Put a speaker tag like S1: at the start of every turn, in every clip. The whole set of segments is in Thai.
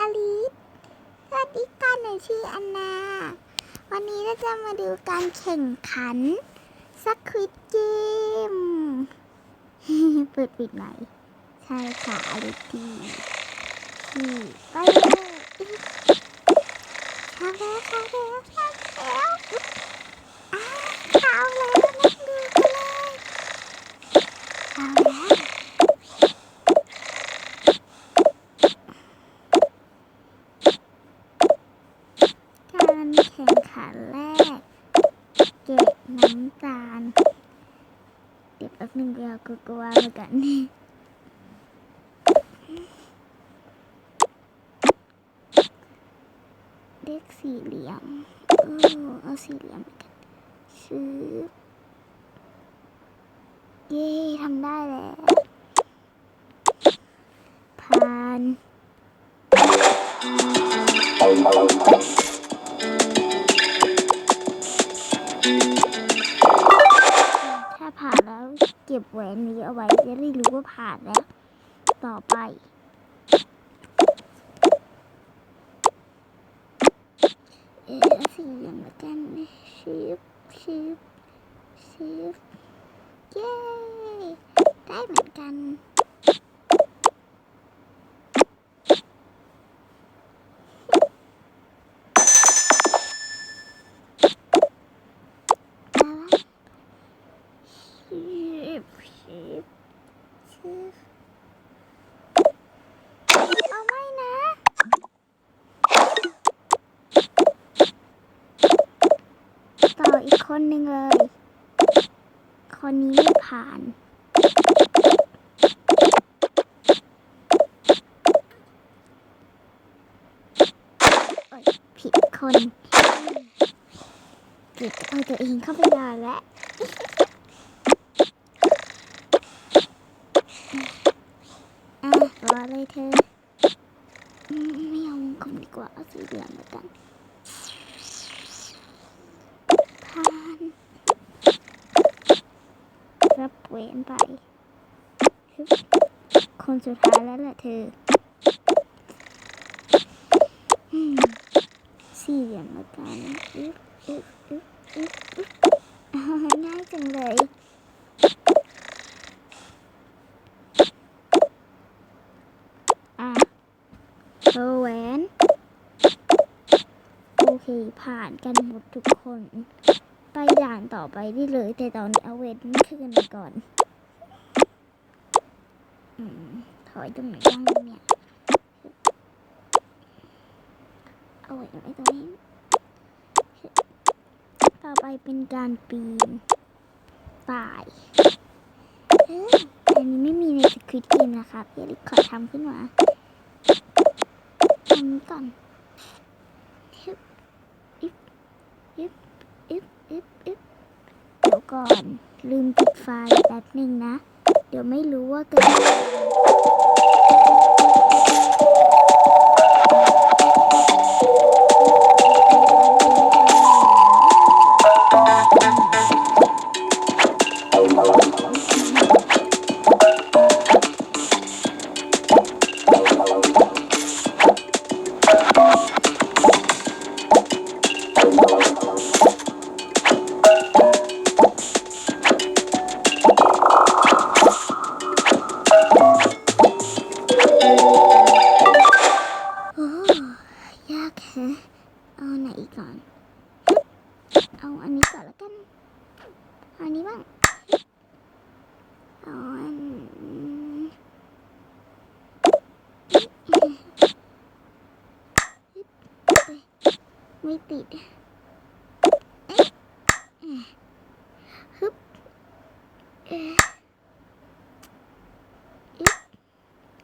S1: อลิสสวัสดีค่ะหนูชื่ออันนา วันนี้เราจะมาดูการแข่งขันสควิตเกมเปิดปิดไหนใช่ค่ะอลิสดีที่ไปเลยเข้าแล้วเข้าแล้วเข้าแล้วอ้าวเข้าแล้วนั่งดูกันเลยเข้าแล้ว การแข่งขันแรก เก็บน้ำตาล เดี๋ยวแป๊บนึงเดียวกูกลัวเหมือนกันนี่เลขสี่เหลี่ยมเออเอาสี่เหลี่ยมกันชื่อเย้ทำได้แล้วผ่าน แหวนนี้เอาไว้จะได้รู้ว่าผ่านแล้ว ต่อไปเออเอาสี่เหลี่ยมละกันชิบชิบชิบเย้ได้เหมือนกัน ชิบชิบชิบ เอาไม่นะ ต่ออีกคนหนึ่งเลย คนนี้ไม่ผ่าน ผิดคนเกิดเอาตัวเองเข้าไปนอนแล้ว อะรอ เลยเธอ ไม่เอาวงกลมดีกว่า เอาสีเหลืองแล้วกันผ่านรับเวนไป คนสุดท้ายแล้วแหละเธอสี่เหลี่ยมแล้วกันอึ๊บอึ๊บอึ๊บอึ๊บอึ๊บอ้าวง่ายจังเลย อะ โชว์แหวน โอเค ผ่านกันหมดทุกคน ไปด่านต่อไปได้เลย แต่ตอนนี้เอาเวนขึ้นมาก่อนอถอยตรงไหนบ้างเนี่ย เอาไว้ไว้ตรงนี้ ต่อไปเป็นการปีนป่ายอันนี้ไม่มีในสคริปต์เกมนะครับเดี๋ยวลิขอทำขึ้นมา ทำนี้ก่อนฮึบอิบอิบอิบอิบอิบเดี๋ยวก่อน ลืมปิดไฟแป๊บหนึ่งนะ เดี๋ยวไม่รู้ว่าเกิดอะไร ยากแฮะเอาไหนก่อน เอาอันนี้ก่อนแล้วกันอันนี้บ้างเอาอันไม่ติดเอ๊ะเอ๊ะฮึบเอ๊ะอึ๊บ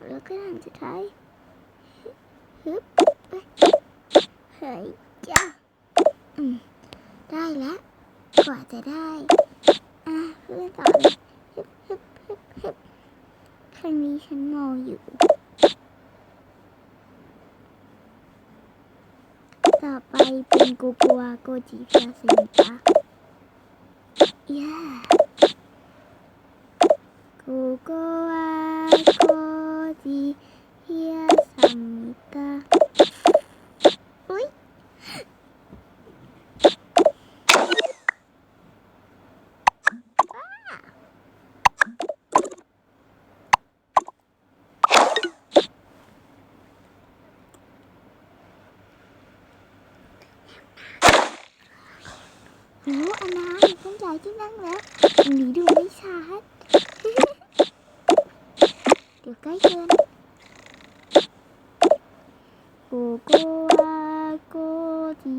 S1: แล้วก็อันสุดท้ายฮึบเอ้ยเฮ้ยจ้าอืมได้แล้วกว่าจะได้อะเพื่อนต่อเลยฮึบฮึบฮึบฮึบครั้งนี้ฉันงองอยู่ ต่อไปเป็นกูกัวโกจิพาเซนตาย่ากูกัวโก รู้อนาต้องย้ายที่นั่งแล้วตรงนี้ดูไม่ชัดเดี๋ยวใกล้เกินโกโกวาโกที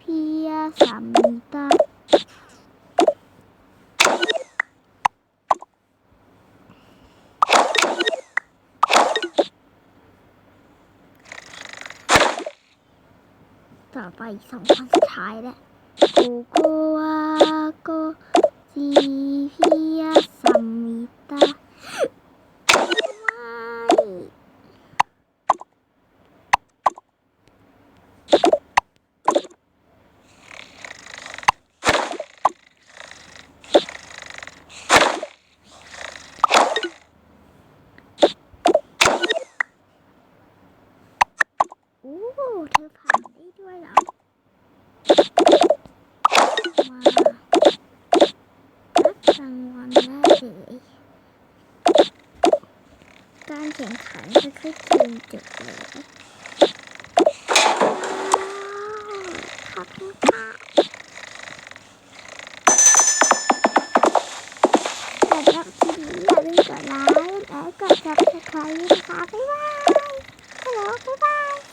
S1: พิยาสัมมิตาต่อไปสองคนสุดท้ายแล้ว โกโกวาโกจีพิยาสัมมิตาไม่โอ้เธอผ่านได้ด้วยเหรอ มารับรางวัลได้เลยการแข่งขัน ค่อยๆเกมจบเลยขอบคุณค่ะสำหรับคลิปนี้อย่าลืมกดไลค์และกดซับสไครต์นะคะบ๊ายบายฮัลโหลบ๊ายบาย